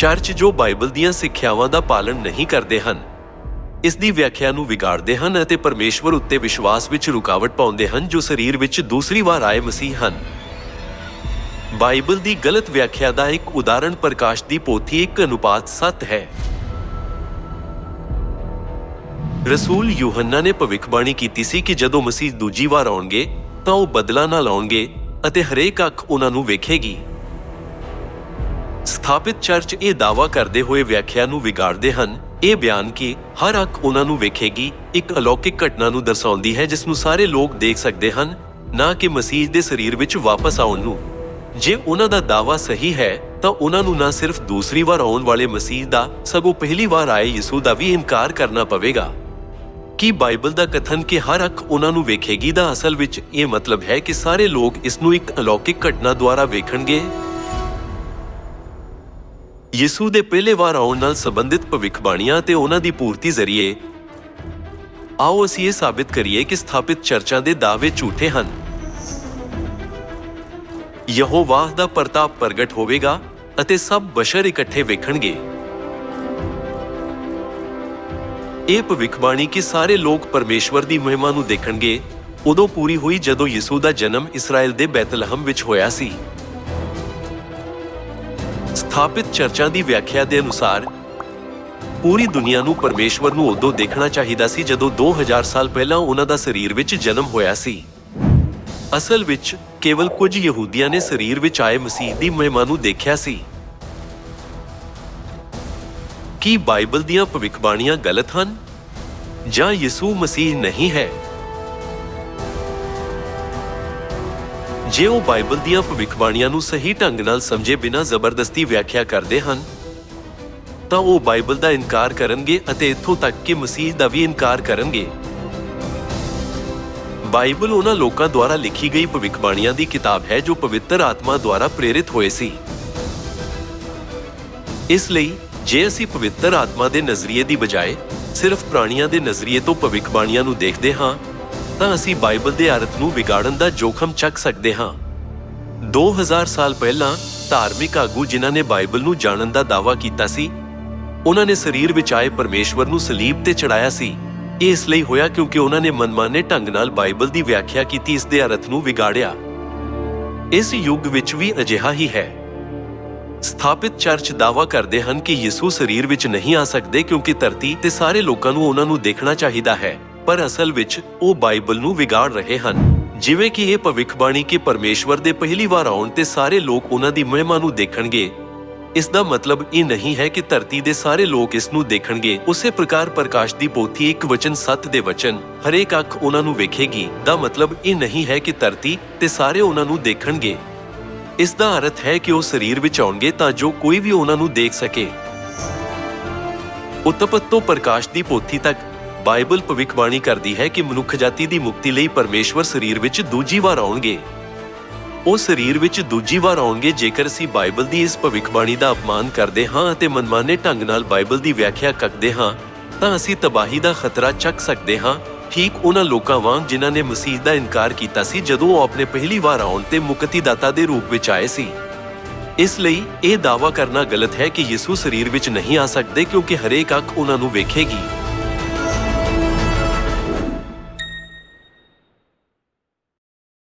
Church ਜੋ Bible ਦੀਆਂ ਸਿੱਖਿਆਵਾਂ ਦਾ ਪਾਲਣ ਨਹੀਂ ਕਰਦੇ ਹਨ, ਇਸ ਦੀ ਵਿਆਖਿਆ ਨੂੰ ਵਿਗਾੜਦੇ ਹਨ ਅਤੇ ਪਰਮੇਸ਼ਵਰ ਉੱਤੇ ਵਿਸ਼ਵਾਸ ਵਿੱਚ ਰੁਕਾਵਟ ਪਾਉਂਦੇ ਹਨ ਜੋ ਸਰੀਰ ਵਿੱਚ ਦੂਸਰੀ ਵਾਰ ਆਏ ਮਸੀਹ ਹਨ। ਬਾਈਬਲ ਦੀ ਗਲਤ ਵਿਆਖਿਆ ਦਾ ਇੱਕ ਉਦਾਹਰਣ ਪ੍ਰਕਾਸ਼ ਦੀ ਪੋਥੀ 1 ਅਨੁਪਾਤ 7 ਹੈ। ਰਸੂਲ ਯੂਹੰਨਾ ਨੇ ਭਵਿੱਖਬਾਣੀ ਕੀਤੀ ਸੀ ਕਿ ਜਦੋਂ ਮਸੀਹ ਦੂਜੀ ਵਾਰ ਆਉਣਗੇ, ਤਾਂ ਉਹ ਬਦਲਾ ਨਾਲ ਆਉਣਗੇ ਅਤੇ ਹਰੇਕ ਅੱਖ ਉਹਨਾਂ ਨੂੰ ਵੇਖੇਗੀ। ਸਥਾਪਿਤ ਚਰਚ ਇਹ ਦਾਵਾ ਕਰਦੇ ਹੋਏ ਵਿਆਖਿਆ ਨੂੰ ਵਿਗਾੜਦੇ ਹਨ, ਇਹ ਬਿਆਨ ਕਿ ਹਰ ਅੱਖ ਉਹਨਾਂ ਨੂੰ ਵੇਖੇਗੀ, ਇੱਕ ਅਲੌਕਿਕ ਘਟਨਾ ਨੂੰ ਦਰਸਾਉਂਦੀ ਹੈ ਜਿਸ ਨੂੰ ਸਾਰੇ ਲੋਕ ਦੇਖ ਸਕਦੇ ਹਨ, ਨਾ ਕਿ ਮਸੀਹ ਦੇ ਸਰੀਰ ਵਿੱਚ ਵਾਪਸ ਆਉਣ ਨੂੰ। ਜੇ ਉਹਨਾਂ ਦਾ ਦਾਵਾ ਸਹੀ ਹੈ, ਤਾਂ ਉਹਨਾਂ ਨੂੰ ਨਾ ਸਿਰਫ ਦੂਸਰੀ ਵਾਰ ਆਉਣ ਵਾਲੇ ਮਸੀਹ ਦਾ, ਸਗੋਂ ਪਹਿਲੀ ਵਾਰ ਆਏ ਯਿਸੂ ਦਾ ਵੀ ਇਨਕਾਰ ਕਰਨਾ ਪਵੇਗਾ। ਕੀ ਬਾਈਬਲ ਦਾ ਕਥਨ ਕਿ ਹਰ ਅੱਖ ਉਹਨਾਂ ਨੂੰ ਵੇਖੇਗੀ ਦਾ ਅਸਲ ਵਿੱਚ ਇਹ ਮਤਲਬ ਹੈ ਕਿ ਸਾਰੇ ਲੋਕ ਇਸ ਨੂੰ ਇੱਕ ਅਲੌਕਿਕ ਘਟਨਾ ਦੁਆਰਾ ਵੇਖਣਗੇ? ਯਿਸੂ ਦੇ ਪਹਿਲੇ ਵਾਰ ਆਉਣ ਨਾਲ ਸੰਬੰਧਿਤ ਭਵਿੱਖਬਾਣੀਆਂ ਤੇ ਉਹਨਾਂ ਦੀ ਪੂਰਤੀ ਜ਼ਰੀਏ, ਆਓ ਅਸੀਂ ਇਹ ਸਾਬਿਤ ਕਰੀਏ ਕਿ ਸਥਾਪਿਤ ਚਰਚਾਂ ਦੇ ਦਾਅਵੇ ਝੂਠੇ ਹਨ। ਯਹੋਵਾਹ ਦਾ ਪ੍ਰਤਾਪ ਪ੍ਰਗਟ ਹੋਵੇਗਾ ਅਤੇ ਸਭ ਬਸ਼ਰ ਇਕੱਠੇ ਵੇਖਣਗੇ। ਇਹ ਭਵਿੱਖਬਾਣੀ ਕਿ ਸਾਰੇ ਲੋਕ ਪਰਮੇਸ਼ਵਰ ਦੀ ਮਹਿਮਾ ਨੂੰ ਦੇਖਣਗੇ, ਉਦੋਂ ਪੂਰੀ ਹੋਈ ਜਦੋਂ ਯਿਸੂ ਦਾ ਜਨਮ ਇਸਰਾਇਲ ਦੇ ਬੈਤਲਹਮ ਵਿੱਚ ਹੋਇਆ ਸੀ। ਸਥਾਪਿਤ ਚਰਚਾਂ ਦੀ ਵਿਆਖਿਆ ਦੇ ਅਨੁਸਾਰ, ਪੂਰੀ ਦੁਨੀਆ ਨੂੰ ਪਰਮੇਸ਼ਵਰ ਨੂੰ ਉਦੋਂ ਦੇਖਣਾ ਚਾਹੀਦਾ ਸੀ ਜਦੋਂ 2000 ਸਾਲ ਪਹਿਲਾਂ ਉਹਨਾਂ ਦਾ ਸਰੀਰ ਵਿੱਚ ਜਨਮ ਹੋਇਆ ਸੀ। ਅਸਲ ਵਿੱਚ ਕੇਵਲ ਕੁਝ ਯਹੂਦੀਆਂ ਨੇ ਸਰੀਰ ਵਿੱਚ ਆਏ ਮਸੀਹ ਦੀ ਮਹਿਮਾ ਨੂੰ ਦੇਖਿਆ ਸੀ। ਕੀ ਬਾਈਬਲ ਦੀਆਂ ਭਵਿੱਖਬਾਣੀਆਂ ਗਲਤ ਹਨ? ਜਾਂ ਯਿਸੂ ਮਸੀਹ ਨਹੀਂ ਹੈ? ਜੇ ਉਹ ਬਾਈਬਲ ਦੀਆਂ ਭਵਿੱਖਬਾਣੀਆਂ ਨੂੰ ਸਹੀ ਢੰਗ ਨਾਲ ਸਮਝੇ ਬਿਨਾਂ ਜ਼ਬਰਦਸਤੀ ਵਿਆਖਿਆ ਕਰਦੇ ਹਨ, ਤਾਂ ਉਹ ਬਾਈਬਲ ਦਾ ਇਨਕਾਰ ਕਰਨਗੇ ਅਤੇ ਇੱਥੋਂ ਤੱਕ ਕਿ ਮਸੀਹ ਦਾ ਵੀ ਇਨਕਾਰ ਕਰਨਗੇ। ਬਾਈਬਲ ਉਹਨਾਂ ਲੋਕਾਂ ਦੁਆਰਾ ਲਿਖੀ ਗਈ ਭਵਿੱਖਬਾਣੀਆਂ ਦੀ ਕਿਤਾਬ ਹੈ ਜੋ ਪਵਿੱਤਰ ਆਤਮਾ ਦੁਆਰਾ ਪ੍ਰੇਰਿਤ ਹੋਏ ਸੀ। ਇਸ ਲਈ, ਜੇ ਅਸੀਂ ਪਵਿੱਤਰ ਆਤਮਾ ਦੇ ਨਜ਼ਰੀਏ ਦੀ ਬਜਾਏ ਸਿਰਫ ਪ੍ਰਾਣੀਆਂ ਦੇ ਨਜ਼ਰੀਏ ਤੋਂ ਭਵਿੱਖਬਾਣੀਆਂ ਨੂੰ ਦੇਖਦੇ ਹਾਂ ਤਾਂ ਅਸੀਂ ਬਾਈਬਲ ਦੇ ਅਰਥ ਨੂੰ ਵਿਗਾੜਨ ਦਾ ਜੋਖਮ ਚੱਕ ਸਕਦੇ ਹਾਂ। 2000 ਸਾਲ ਪਹਿਲਾਂ ਧਾਰਮਿਕ ਆਗੂ ਜਿਨ੍ਹਾਂ ਨੇ ਬਾਈਬਲ ਨੂੰ ਜਾਣਨ ਦਾ ਦਾਅਵਾ ਕੀਤਾ ਸੀ, ਉਹਨਾਂ ਨੇ ਸਰੀਰ ਵਿੱਚ ਆਏ ਪਰਮੇਸ਼ਵਰ ਨੂੰ ਸਲੀਬ ਤੇ ਚੜਾਇਆ ਸੀ। ਇਹ ਇਸ ਲਈ ਹੋਇਆ ਕਿਉਂਕਿ ਉਹਨਾਂ ਨੇ ਮਨਮਾਨੇ ਢੰਗ ਨਾਲ ਬਾਈਬਲ ਦੀ ਵਿਆਖਿਆ ਕੀਤੀ, ਇਸ ਦੇ ਅਰਥ ਨੂੰ ਵਿਗਾੜਿਆ। ਇਸ ਯੁੱਗ ਵਿੱਚ ਵੀ ਅਜਿਹਾ ਹੀ ਹੈ। ਸਥਾਪਿਤ ਚਰਚ ਦਾਵਾ ਕਰਦੇ ਹਨ ਕਿ ਯਿਸੂ ਸਰੀਰ ਵਿੱਚ ਨਹੀਂ ਆ ਸਕਦੇ ਕਿਉਂਕਿ ਧਰਤੀ ਤੇ ਸਾਰੇ ਲੋਕਾਂ ਨੂੰ ਉਹਨਾਂ ਨੂੰ ਦੇਖਣਾ ਚਾਹੀਦਾ ਹੈ। ਪਰ ਅਸਲ ਵਿੱਚ ਉਹ ਬਾਈਬਲ ਨੂੰ ਵਿਗਾੜ ਰਹੇ ਹਨ। ਜਿਵੇਂ ਕਿ ਇਹ ਭਵਿੱਖਬਾਣੀ ਕਿ ਪਰਮੇਸ਼ਵਰ ਦੇ ਪਹਿਲੀ ਵਾਰ ਆਉਣ ਤੇ ਸਾਰੇ ਲੋਕ ਉਹਨਾਂ ਦੀ ਮਹਿਮਾ ਨੂੰ ਦੇਖਣਗੇ। ਇਸ ਦਾ ਮਤਲਬ ਇਹ ਨਹੀਂ ਹੈ ਕਿ ਧਰਤੀ ਦੇ ਸਾਰੇ ਲੋਕ ਇਸ ਨੂੰ ਦੇਖਣਗੇ। ਉਸੇ ਪ੍ਰਕਾਰ ਪ੍ਰਕਾਸ਼ ਦੀ ਪੋਥੀ ਇੱਕ ਵਚਨ ਸੱਤ ਦੇ ਵਚਨ, ਹਰੇਕ ਅੱਖ ਉਹਨਾਂ ਨੂੰ ਵੇਖੇਗੀ। ਦਾ ਮਤਲਬ ਇਹ ਨਹੀਂ ਹੈ ਕਿ ਧਰਤੀ ਤੇ ਸਾਰੇ ਉਹਨਾਂ ਨੂੰ ਦੇਖਣਗੇ। ਇਸ ਦਾ ਅਰਥ ਹੈ ਕਿ ਉਹ ਸਰੀਰ ਵਿੱਚ ਆਉਣਗੇ ਤਾਂ ਜੋ ਕੋਈ ਵੀ ਉਹਨਾਂ ਨੂੰ ਦੇਖ ਸਕੇ। ਉਤਪਤ ਤੋਂ ਪ੍ਰਕਾਸ਼ ਦੀ ਪੋਥੀ ਤੱਕ ਬਾਈਬਲ ਭਵਿੱਖਬਾਣੀ ਕਰਦੀ ਹੈ ਕਿ ਮਨੁੱਖ ਜਾਤੀ ਦੀ ਮੁਕਤੀ ਲਈ ਪਰਮੇਸ਼ਵਰ ਸਰੀਰ ਵਿੱਚ ਦੂਜੀ ਵਾਰ ਆਉਣਗੇ। ਉਹ ਸਰੀਰ ਵਿੱਚ ਦੂਜੀ ਵਾਰ ਆਉਣਗੇ ਜੇਕਰ ਅਸੀਂ ਬਾਈਬਲ ਦੀ ਇਸ ਭਵਿੱਖਬਾਣੀ ਦਾ ਅਪਮਾਨ ਕਰਦੇ ਹਾਂ ਅਤੇ ਮਨਮਾਨੇ ਢੰਗ ਨਾਲ ਬਾਈਬਲ ਦੀ ਵਿਆਖਿਆ ਕਰਦੇ ਹਾਂ, ਤਾਂ ਅਸੀਂ ਤਬਾਹੀ ਦਾ ਖਤਰਾ ਚੱਕ ਸਕਦੇ ਹਾਂ। ਠੀਕ ਉਹਨਾਂ ਲੋਕਾਂ ਵਾਂਗ ਜਿਨ੍ਹਾਂ ਨੇ ਮਸੀਹ ਦਾ ਇਨਕਾਰ ਕੀਤਾ ਸੀ ਜਦੋਂ ਉਹ ਆਪਣੇ ਪਹਿਲੀ ਵਾਰ ਆਉਣ ਤੇ ਮੁਕਤੀਦਾਤਾ ਦੇ ਰੂਪ ਵਿੱਚ ਆਏ ਸੀ। ਇਸ ਲਈ ਇਹ ਦਾਅਵਾ ਕਰਨਾ ਗਲਤ ਹੈ ਕਿ ਯਿਸੂ ਸਰੀਰ ਵਿੱਚ ਨਹੀਂ ਆ ਸਕਦੇ ਕਿਉਂਕਿ ਹਰੇਕ ਅੱਖ ਉਹਨਾਂ ਨੂੰ ਵੇਖੇਗੀ।